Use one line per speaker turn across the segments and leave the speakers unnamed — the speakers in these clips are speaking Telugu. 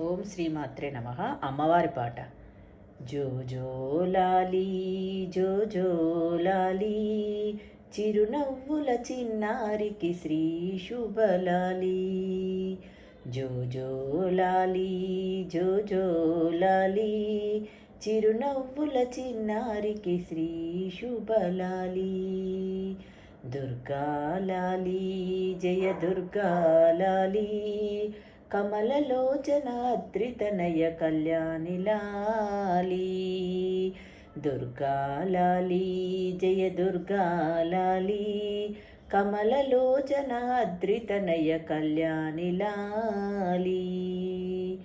ఓం శ్రీమాత్రే నమ. అమ్మవారి పాట. జో జో లాలి జో జో లాలి చిరునవ్వుల చిన్నారికి శ్రీ శుభలాలి జో జో లాలి జో జో లాలి చిరునవ్వుల చిన్నారికి శ్రీ శుభలాలి దుర్గాలాలి జయ దుర్గాలాలి కమలలోచనాద్రితనయ కళ్యాణిలాలి. దుర్గాలాలి జయ దుర్గాలాలి. కమలలోచనాద్రితనయ కళ్యాణి లాలి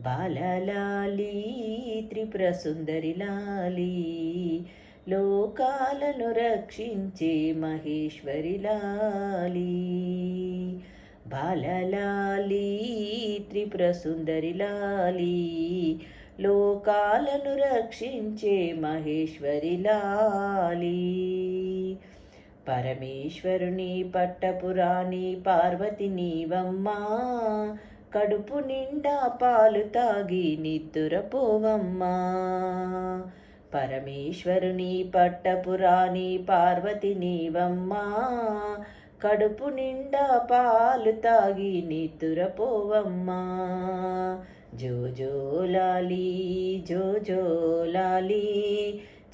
బాలలాలి త్రిపుర సుందరి లాలి లోకాలను రక్షించే మహేశ్వరి లాలి బాలలాలి త్రిపుర సుందరి లాలి లోకాలను రక్షించే మహేశ్వరి లాలి పరమేశ్వరుని పట్టపురాణి పార్వతి నీవమ్మా కడుపు నిండా పాలు తాగి నిద్దురపోవమ్మా. పరమేశ్వరుని పట్టపురాణి పార్వతి నీవమ్మా కడుపు నిండా పాలు తాగి నిద్రపోవమ్మా. జోజోలాలి జోజోలాలి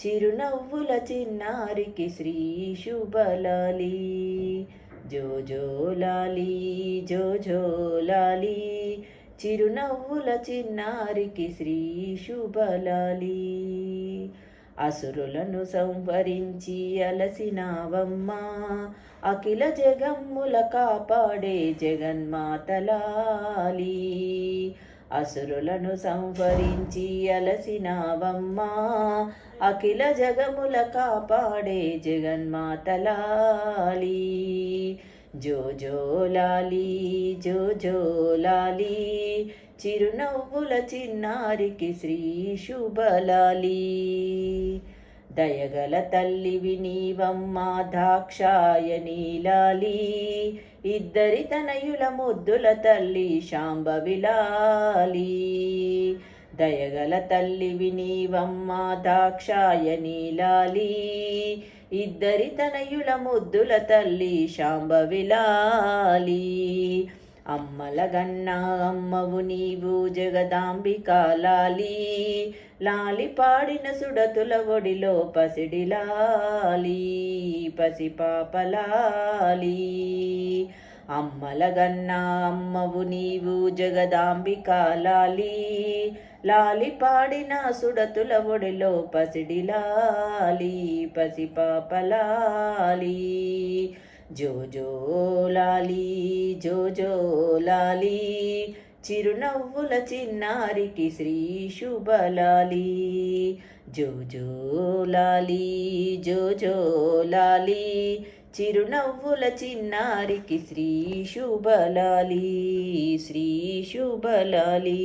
చిరునవ్వుల చిన్నారికి శ్రీ శుభలాలి. జోజోలాలి జోజోలాలి చిరునవ్వుల చిన్నారికి శ్రీ శుభలాలి. అసురులను సంహరించి అలసినావమ్మా. అఖిల జగమ్ముల కాపాడే జగన్మాతలాలి. అసురులను సంహరించి అలసినావమ్మా. అఖిల జగముల కాపాడే జగన్మాతలాలి. జో జో లాలి జో జో లాలి. చిరునవ్వుల చిన్నారికి శ్రీ శుభలాలి దయగల తల్లివి నీవమ్మా దాక్షాయని లాలి ఇద్దరి తనయుల ముద్దుల తల్లి శాంబవిలాలి దయగల తల్లివి నీవమ్మా దాక్షాయని లాలి ఇద్దరి తనయుల ముద్దుల తల్లి శాంభవిలాలి అమ్మల గన్నా అమ్మవు నీవు జగదాంబిక లాలి. పాడిన సుడతుల ఒడిలో పసిడి లాలి పసిపాపలాలి అమ్మలగన్నా అమ్మవు నీవు జగదాంబికా లాలి. పాడిన సుడతుల ఒడిలో పసిడి లాలి పసిపాపలాలి జో జో లాలి జో జో లాలి. చిరునవ్వుల చిన్నారికి శ్రీ శుభలాలి జో జో లాలి జో జో లాలి. చిరునవ్వుల చిన్నారికి శ్రీ శుభలాలి శ్రీ శుభలాలి.